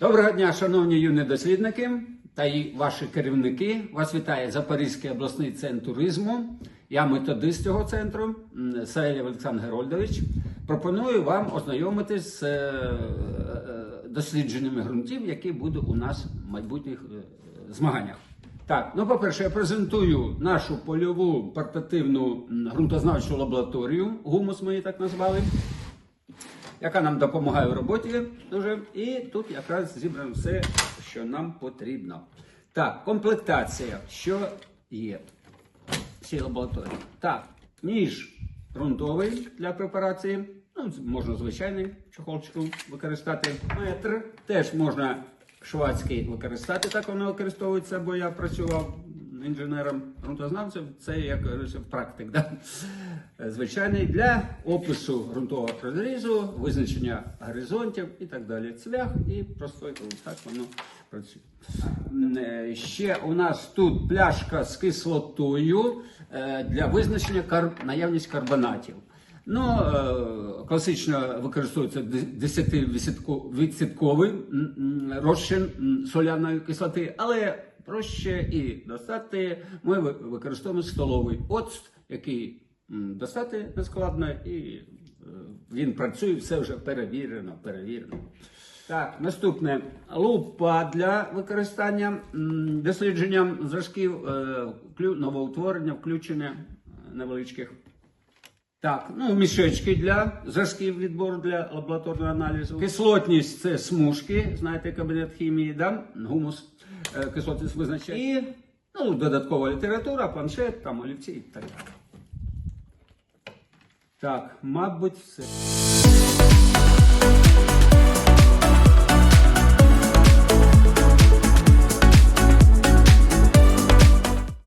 Доброго дня, шановні юні дослідники та й ваші керівники. Вас вітає Запорізький обласний центр туризму. Я методист цього центру Саєлєв Олександр Герольдович. Пропоную вам ознайомитись з е, е, дослідженнями ґрунтів, які будуть у нас в майбутніх е, змаганнях. Так, ну по-перше, я презентую нашу польову портативну ґрунтознавчу лабораторію, гумус ми її так назвали яка нам допомагає в роботі дуже. І тут якраз зібрано все, що нам потрібно. Так, комплектація. Що є в цій лабораторії? Так, ніж ґрунтовий для препарації. Ну, можна звичайний чохолчику використати. Метр теж можна швадський використати, так воно використовується, бо я працював інженером ґрунтознавцем. Це як практик. Да? Звичайний для опису ґрунтового розрізу, визначення горизонтів і так далі. Цвях і простой ґрунт. Так воно працює. Е, Ще у нас тут пляшка з кислотою е, для визначення кар... наявність карбонатів. Ну, е, класично використовується 10-відсотковий розчин соляної кислоти, але проще і достати. Ми використовуємо столовий оцт, який достати нескладно, і е, він працює, все вже перевірено, перевірено. Так, наступне лупа для використання дослідження зразків е, новоутворення, включення е, невеличких. Так, ну мішечки для зразків відбору для лабораторного аналізу. Кислотність це смужки, знаєте, кабінет хімії, да? гумус, кислотність визначає. І ну, додаткова література, планшет, там олівці і так далі. Так, мабуть, все.